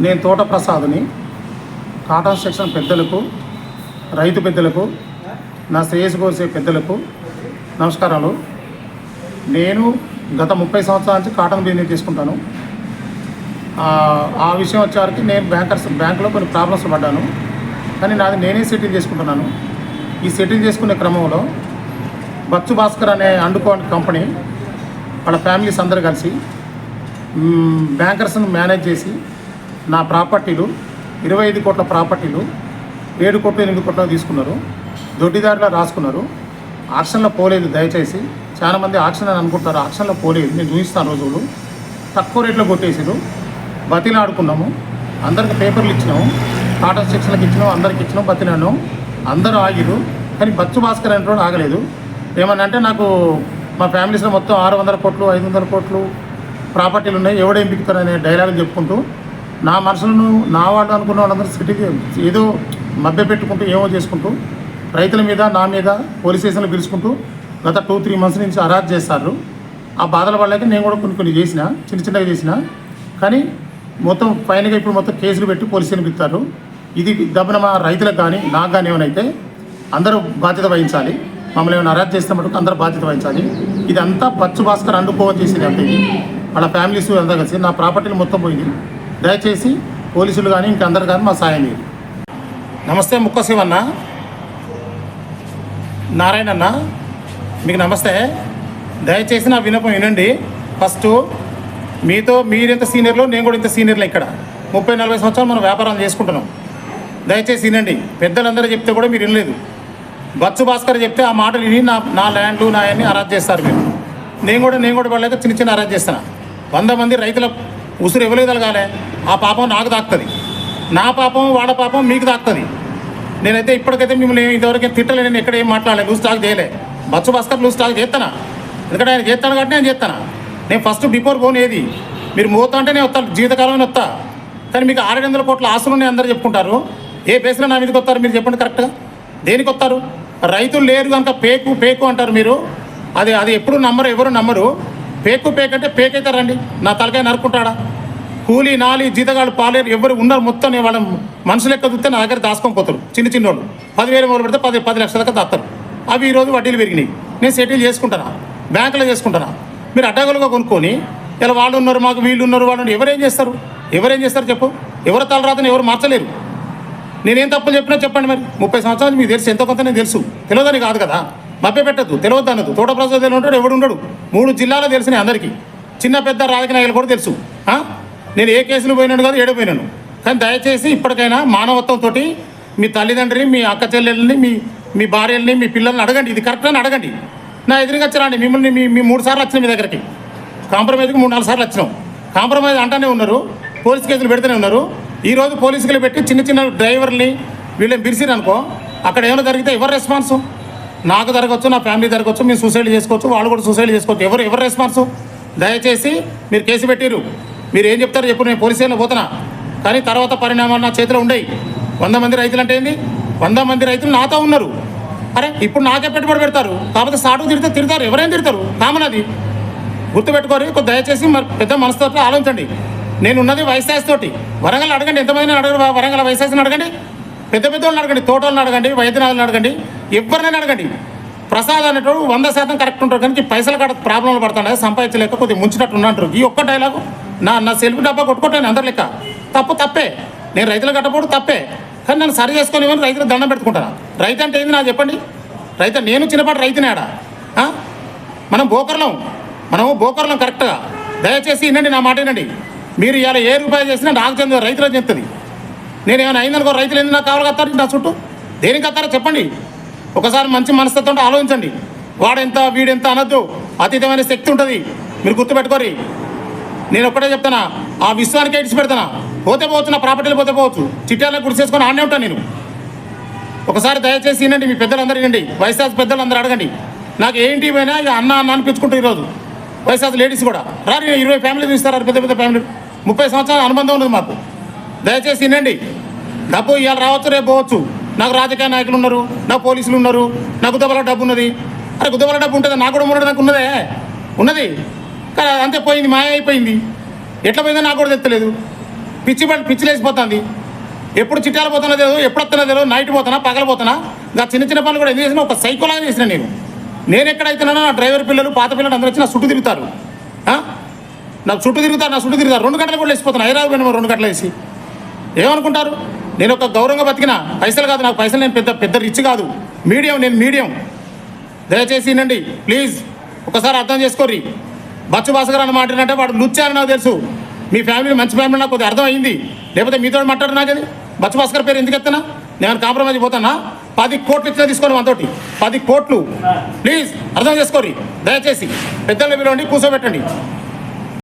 నేను తోట ప్రసాద్ని cotton section పెద్దలకు రైతు పెద్దలకు నా శ్రేయస్సు కోసే పెద్దలకు నమస్కారాలు. నేను గత ముప్పై సంవత్సరాల నుంచి కాటన్ బిజినెస్ తీసుకుంటాను ఆ, విషయం వచ్చేవరకు నేను బ్యాంకర్స్ బ్యాంకులో కొన్ని ప్రాబ్లమ్స్ పడ్డాను. కానీ నాది నేనే సెటిల్ చేసుకుంటున్నాను. ఈ సెటిల్ చేసుకునే క్రమంలో బచ్చు భాస్కర్ అనే అండుకోని కంపెనీ వాళ్ళ ఫ్యామిలీస్ అందరూ కలిసి బ్యాంకర్స్ని బ్యాంకర్స్ను మేనేజ్ చేసి నా ప్రాపర్టీలు ఇరవై ఐదు కోట్ల ప్రాపర్టీలు ఏడు కోట్లు ఎనిమిది కోట్లు తీసుకున్నారు దొడ్డిదారిలో రాసుకున్నారు. ఆక్షన్లో పోలేదు దయచేసి. చాలామంది ఆక్షన్ అని అనుకుంటారు ఆక్షన్లో పోలేదు. నేను చూపిస్తాను రోజులు. తక్కువ రేట్లో కొట్టేసారు బతిలాడుకున్నాము. అందరికి పేపర్లు ఇచ్చినాము. టాటా సెక్షన్లకు ఇచ్చినాం అందరికి ఇచ్చినాం బతిలాడినాం అందరూ ఆగిరు. కానీ బచ్చు భాస్కర్ అనేటువంటి ఆగలేదు. ఏమన్నా అంటే నాకు మా ఫ్యామిలీస్లో మొత్తం ఆరు వందల కోట్లు ఐదు వందల కోట్లు ప్రాపర్టీలు ఉన్నాయి. ఎవడేం బిక్కుతారు అనే డైలాగ్ చెప్పుకుంటూ నా మనసులను నా వాళ్ళు అనుకున్న వాళ్ళందరూ సిటీకి ఏదో మభ్య పెట్టుకుంటూ ఏమో చేసుకుంటూ రైతుల మీద నా మీద పోలీస్ స్టేషన్లు పిలుచుకుంటూ గత టూ త్రీ మంత్స్ నుంచి అరాజ్ చేస్తారు. ఆ బాధల వల్లకి నేను కూడా కొన్ని కొన్ని చేసిన చిన్న చిన్నగా చేసిన. కానీ మొత్తం ఫైనల్గా ఇప్పుడు మొత్తం కేసులు పెట్టి పోలీస్ స్టేషన్ పిలుస్తారు. ఇది దబ్బన మా రైతులకు కానీ నాకు కానీ ఏమైనా అందరూ బాధ్యత వహించాలి. మమ్మల్ని ఏమైనా అరెస్ట్ చేస్తే మటుకు అందరూ బాధ్యత వహించాలి. ఇదంతా పచ్చు భాస్కర్ అండుకోవని చేసింది అంటే వాళ్ళ ఫ్యామిలీస్ అంతా కలిసి నా ప్రాపర్టీలు మొత్తం పోయింది. దయచేసి పోలీసులు కానీ ఇంకందరు కానీ మా సాయం చేయండి. నమస్తే ముక్క శివన్న. నారాయణ అన్న మీకు నమస్తే. దయచేసి నా వినపం వినండి. ఫస్ట్ మీతో మీరెంత సీనియర్లో నేను కూడా ఇంత సీనియర్లు ఇక్కడ. ముప్పై నలభై సంవత్సరాలు మనం వ్యాపారం చేసుకుంటున్నాం. దయచేసి వినండి. పెద్దలందరూ చెప్తే కూడా మీరు వినలేదు. బచ్చు భాస్కర్ చెప్తే ఆ మాటలు విని నా నా ల్యాండ్లు నా అన్ని అరాజ్ చేస్తారు మీరు. నేను కూడా నేను కూడా వాళ్ళకి చిన్న చిన్న అరాజ్ చేస్తాను వంద మంది రైతుల ఉసురు ఇవ్వలేదలగాలే ఆ పాపం నాకు తాకుతుంది నా పాపం వాళ్ళ పాపం మీకు తాకుతుంది నేనైతే ఇప్పటికైతే మిమ్మల్ని ఇంతవరకు తిట్టలే నేను ఎక్కడ ఏం మాట్లాడలేదు లూజ్ స్టాక్ చేయలే. బచ్చు బస్కర్ లూజ్ స్టాక్ చేస్తానా ఎందుకంటే ఆయన చేస్తాను కాబట్టి నేను చేస్తానా నేను ఫస్ట్ బిఫోర్ పోను ఏది? మీరు మూత అంటే నేను వస్తాను జీవితకాలం వస్తా. కానీ మీకు ఆరు వందల కోట్ల ఆశలు ఉన్నాయి అందరూ చెప్పుకుంటారు. ఏ బేస్లో నా మీదకి వస్తారు మీరు చెప్పండి కరెక్ట్గా? దేనికి వస్తారు? రైతులు లేరు కనుక పేకు పేకు అంటారు మీరు. అది అది ఎప్పుడు నమ్మరు ఎవరు నమ్మరు. పేకు పేక్ అంటే పేక్ రండి నా తలకాయ నరుకుంటాడా కూలీ నాలి జీతగాళ్ళు పాలేరు ఎవరు ఉన్నారు మొత్తం నేను వాళ్ళ మనుషులు లెక్క చూస్తే నా దగ్గర దాచుకొని పోతారు. చిన్న చిన్నోళ్ళు. పదివేలు మొదలు పెడితే పది పది లక్షల దాకా దాస్తారు. అవి ఈరోజు వడ్డీలు పెరిగినాయి. నేను సెటిల్ చేసుకుంటానా? బ్యాంకులో చేసుకుంటానా? మీరు అడ్డగలుగా కొనుక్కొని ఇలా వాళ్ళు ఉన్నారు మాకు వీళ్ళు ఉన్నారు వాళ్ళు ఎవరేం చేస్తారు? ఎవరేం చేస్తారు చెప్పు? ఎవరు తలరాతని ఎవరు మార్చలేరు. నేనేం తప్పులు చెప్పినా చెప్పండి మరి. ముప్పై సంవత్సరాలు మీకు తెలుసు. ఎంతో కొంత నేను తెలుసు. తెలియదని కాదు కదా. మభ్య పెట్టద్దు తెలియదు అన్నది. తోట ప్రసాద్ ఉంటాడు ఎవడు ఉండడు. మూడు జిల్లాలో తెలిసినాయి అందరికీ. చిన్న పెద్ద రాజకీయ నాయకులు కూడా తెలుసు. నేను ఏ కేసులు పోయినాడు కాదు ఏడిపోయినాను కానీ దయచేసి ఇప్పటికైనా మానవత్వంతో మీ తల్లిదండ్రిని మీ అక్క చెల్లెల్ని మీ మీ భార్యల్ని మీ పిల్లల్ని అడగండి. ఇది కరెక్ట్ అని అడగండి. నా ఎదురుగా వచ్చారండి మిమ్మల్ని మీ మీ మూడు సార్లు వచ్చిన మీ దగ్గరికి. కాంప్రమైజ్కి మూడు నాలుగు సార్లు వచ్చినాం. కాంప్రమైజ్ అంటానే ఉన్నారు. పోలీస్ కేసులు పెడుతూనే ఉన్నారు. ఈరోజు పోలీసులు పెట్టి చిన్న చిన్న డ్రైవర్ని వీళ్ళని పిలిచిరు అక్కడ ఏమైనా జరిగితే ఎవరు రెస్పాన్స్? నాకు జరగవచ్చు నా ఫ్యామిలీ జరగవచ్చు మేము సూసైడ్ చేసుకోవచ్చు వాళ్ళు కూడా సూసైడ్ చేసుకోవచ్చు. ఎవరు ఎవరు రెస్పాన్స్ దయచేసి మీరు కేసు పెట్టిరు మీరు ఏం చెప్తారో చెప్పు నేను పోలీస్ స్టేషన్లో పోతున్నా. కానీ తర్వాత పరిణామాలు నా చేతిలో ఉండేవి వంద మంది రైతులు అంటే ఏంది? వంద మంది రైతులు నాతో ఉన్నారు. అరే ఇప్పుడు నాకే పెట్టుబడి పెడతారు. కాకపోతే సాటుకు తిడితే తిడతారు. ఎవరైనా తిడతారు? కామన్ అది. గుర్తుపెట్టుకోరు. కొద్ది దయచేసి మరి పెద్ద మనసుతో ఆలోచించండి. నేను ఉన్నది వైశాస్ తోటి. వరంగల్ అడగండి. ఎంతమంది అడగరు? వరంగల్ వైశాస్ని అడగండి. పెద్ద పెద్ద వాళ్ళని అడగండి తోటోళ్ళని అడగండి వైద్యనాథులను అడగండి ఎవరినైనా అడగండి. ప్రసాద్ అనేటోడు వంద శాతం కరెక్ట్ ఉంటారు కానీ పైసలు కడ ప్రాబ్లంలు పడుతున్నాయి సంపాదించలేక కొద్దిగా ముంచినట్టు ఉన్నట్టు ఈ ఒక్క డైలాగు నా నా సెల్ఫ్ డబ్బా కొట్టుకుంటాను అందరి లెక్క. తప్పు తప్పే. నేను రైతులు కట్టపోవడం తప్పే. కానీ నన్ను సరి చేసుకొని ఇవ్వని రైతులకు దండం పెట్టుకుంటాను రైతు అంటే ఏంది నాకు చెప్పండి? రైతు నేను చిన్నపాటి రైతునే ఆడ. మనం బోకర్లం. మనము బోకర్లం కరెక్ట్గా. దయచేసి వినండి నా మాట వినండి. మీరు ఇలా ఏ రూపాయలు చేసినా నాకు చెంది రైతులకు చెప్తుంది నేను ఏమైనా అయిందనుకో రైతులు ఎందుకు నాకు కావాలి కత్తారు? నా చుట్టూ. దేనికి కత్తారో చెప్పండి. ఒకసారి మంచి మనస్తత్వంతో ఆలోచించండి. వాడెంత వీడెంత అనొద్దు. అతీతమైన శక్తి ఉంటుంది. మీరు గుర్తుపెట్టుకోరి. నేను ఒక్కటే చెప్తానా ఆ విశ్వానికి ఇడిచి పెడతానా పోతే పోవచ్చు నా ప్రాపర్టీలు పోతే పోవచ్చు. చిట్టాలకు గుడి చేసుకొని ఆడనే ఉంటాను నేను. ఒకసారి దయచేసి వినండి మీ పెద్దలందరూ వినండి. వైశాస్ పెద్దలందరూ అడగండి. నాకు ఏంటి పోయినా ఇక అన్న అన్న అనిపించుకుంటూ ఈరోజు. వైశాస్ లేడీస్ కూడా. రారు ఇరవై ఫ్యామిలీ చూస్తారు పెద్ద పెద్ద ఫ్యామిలీ ముప్పై సంవత్సరాల అనుబంధం ఉన్నది మాకు. దయచేసి వినండి. డబ్బు ఇవాళ రావచ్చు రేపు పోవచ్చు. నాకు రాజకీయ నాయకులు ఉన్నారు నాకు పోలీసులు ఉన్నారు నాకు గుద్దబల డబ్బు ఉన్నది. అరే గుద్దబల డబ్బు ఉంటుంది నాకు కూడా ఉన్నది నాకు ఉన్నదే. ఉన్నది. కానీ అంతే పోయింది మాయ అయిపోయింది. ఎట్లా పోయిందో నాకు కూడా తెత్తలేదు పిచ్చి పడి పిచ్చిలేసిపోతుంది ఎప్పుడు చిట్టాలు పోతున్నా తెలియదు ఎప్పుడు వస్తున్నా తెలియదు నైట్ పోతున్నా పగలపోతున్నా నా చిన్న చిన్న పనులు కూడా ఎందుకు చేసినా ఒక సైకోలాగా చేసిన నేను. నేను ఎక్కడైతున్నానో నా డ్రైవర్ పిల్లలు పాత పిల్లలు అందరూ వచ్చి నా చుట్టూ తిరుగుతారు. నాకు చుట్టూ తిరుగుతారు నా చుట్టూ తిరుగుతారు. రెండు గంటలు కూడా వేసిపోతున్నా హైదరాబాద్ పోయినా రెండు గంటలు వేసి ఏమనుకుంటారు? నేను ఒక గౌరవంగా బతికిన పైసలు కాదు నాకు పైసలు నేను పెద్ద పెద్ద రిచ్ కాదు. మీడియం నేను మీడియం. దయచేసి వినండి ప్లీజ్ ఒకసారి అర్థం చేసుకోర్రి. బచ్చు భాస్కర్ అని మాట్లాడినట్టే వాడు లుచ్చా అని నాకు తెలుసు. మీ ఫ్యామిలీ మంచి ఫ్యామిలీ నాకు కొద్దిగా అర్థం అయింది లేకపోతే మీతో మాట్లాడు నాకు బచ్చు భాస్కర్ పేరు ఎందుకు ఎత్తున్నా నేను కాంప్రమైజ్ పోతానా? పది కోట్లు ఇచ్చినా తీసుకోండి మనతోటి పది కోట్లు. ప్లీజ్ అర్థం చేసుకోర్రి. దయచేసి పెద్దలు పిలవండి కూర్చోబెట్టండి.